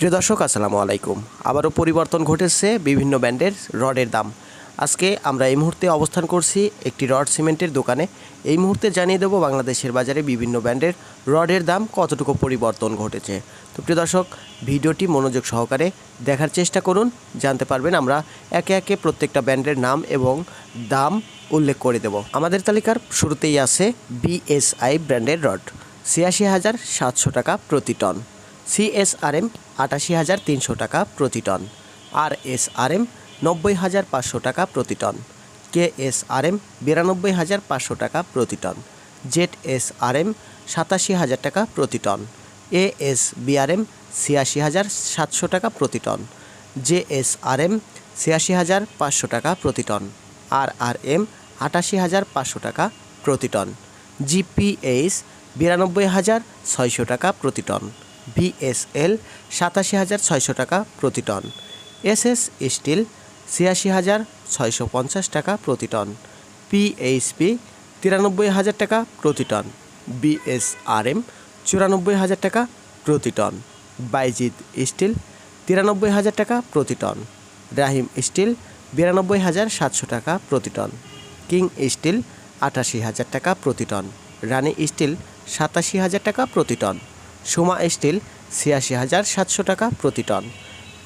প্রিয় দর্শক, আসসালামু আলাইকুম। আবারও পরিবর্তন ঘটেছে বিভিন্ন ব্র্যান্ডের রডের দাম। আজকে আমরা এই মুহূর্তে অবস্থান করছি একটি রড সিমেন্টের দোকানে। এই মুহূর্তে জানিয়ে দেবো বাংলাদেশের বাজারে বিভিন্ন ব্র্যান্ডের রডের দাম কতটুকু পরিবর্তন ঘটেছে। তো প্রিয় দর্শক, ভিডিওটি মনোযোগ সহকারে দেখার চেষ্টা করুন। জানতে পারবেন আমরা একে একে প্রত্যেকটা ব্র্যান্ডের নাম এবং দাম উল্লেখ করে দেব। আমাদের তালিকার শুরুতেই আছে বিএসআই ব্র্যান্ডের রড। ছিয়াশি হাজার সাতশো টাকা প্রতি টন। সিএসআরএম আটাশি হাজার তিনশো টাকা প্রতি ton. R S R M নব্বই হাজার পাঁচশো টাকা প্রতি ton. K S R M বিরানব্বই হাজার পাঁচশো টাকা প্রতি ton. Z S R M সাতাশি হাজার টাকা প্রতি টন। এ এস বিআরএম ছিয়াশি হাজার সাতশো টাকা প্রতি ton. J S R M ছিয়াশি হাজার পাঁচশো টাকা প্রতি টন। আর আর এম আটাশি হাজার পাঁচশো টাকা প্রতি টন। জিপিএইচ বিরানব্বই হাজার ছয়শো টাকা প্রতি টন। বিএসএল সাতাশি হাজার ছয়শো টাকা প্রতি টন। এসএস স্টিল ছিয়াশি হাজার ছয়শো পঞ্চাশ টাকা প্রতি টন। পিএইচপি তিরানব্বই হাজার টাকা প্রতি টন। বিএসআরএম চুরানব্বই হাজার টাকা প্রতি টন। বাইজিৎ স্টিল তিরানব্বই হাজার টাকা প্রতি টন। রাহিম স্টিল বিরানব্বই হাজার সাতশো টাকা প্রতি টন। কিং স্টিল আটাশি হাজার টাকা প্রতি টন। রানী স্টিল সাতাশি হাজার টাকা প্রতি টন। সোমা স্টিল, ছিয়াশি হাজার সাতশো টাকা প্রতি টন।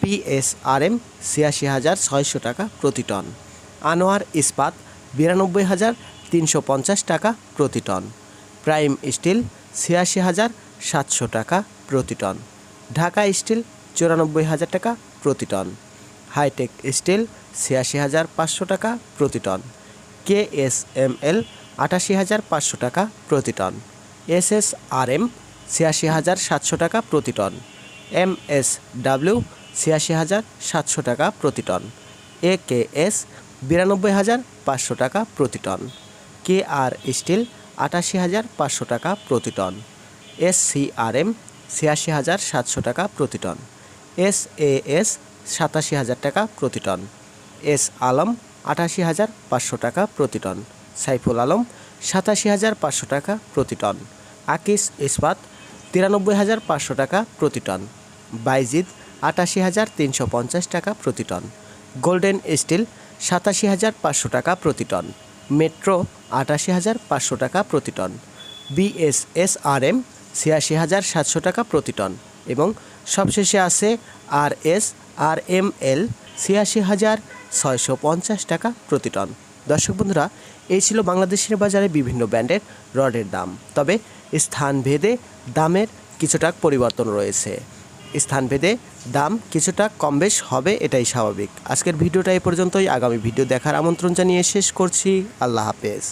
পিএসআরএম ছিয়াশি হাজার ছয়শো টাকা প্রতি টন। আনোয়ার ইস্পাত, বিরানব্বই হাজার তিনশো পঞ্চাশ টাকা প্রতি টন। প্রাইম স্টিল, ছিয়াশি হাজার সাতশো টাকা প্রতি টন। ঢাকা স্টিল, চুরানব্বই হাজার টাকা প্রতি টন। হাইটেক স্টিল, ছিয়াশি হাজার পাঁচশো টাকা প্রতি ton. K S M L, আটাশি হাজার পাঁচশো টাকা প্রতি ton. S S R M ছিয়াশি হাজার সাতশো টাকা প্রতি টন। এম এস ডাব্লিউ, ছিয়াশি হাজার সাতশো টাকা প্রতি টন। এ কে এস, বিরানব্বই হাজার পাঁচশো টাকা প্রতি টন। কে আর স্টিল, আটাশি হাজার পাঁচশো টাকা প্রতি ton. S C R M, ছিয়াশি হাজার সাতশো টাকা প্রতি টন। এস এ এস, সাতাশি হাজার টাকা প্রতি টন। এস আলম, আটাশি হাজার পাঁচশো টাকা প্রতি টন। সাইফুল আলম, সাতাশি হাজার পাঁচশো টাকা প্রতি টন। আকিস ইস্পাত তিরানব্বই হাজার পাঁচশো টাকা প্রতি টন। বাইজিদ, আটাশি হাজার তিনশো পঞ্চাশ টাকা প্রতি টন। গোল্ডেন স্টিল, সাতাশি হাজার পাঁচশো টাকা প্রতি টন। মেট্রো, আটাশি হাজার পাঁচশো টাকা প্রতি টন। বিএসএসআরএম, ছিয়াশি হাজার সাতশো টাকা প্রতি টন। এবং সবশেষে আছে আর এস আর এম এল ছিয়াশি হাজার ছয়শো পঞ্চাশ টাকা প্রতি টন। দর্শক বন্ধুরা, এই ছিল বাংলাদেশের বাজারে বিভিন্ন ব্র্যান্ডের রডের দাম। তবে স্থানভেদে দামের কিছুটা পরিবর্তন রয়েছে। স্থানভেদে দাম কিছুটা কম বেশ হবে, এটাই স্বাভাবিক। আজকের ভিডিওটা এই পর্যন্তই। আগামী ভিডিও দেখার আমন্ত্রণ জানিয়ে শেষ করছি। আল্লাহ হাফেজ।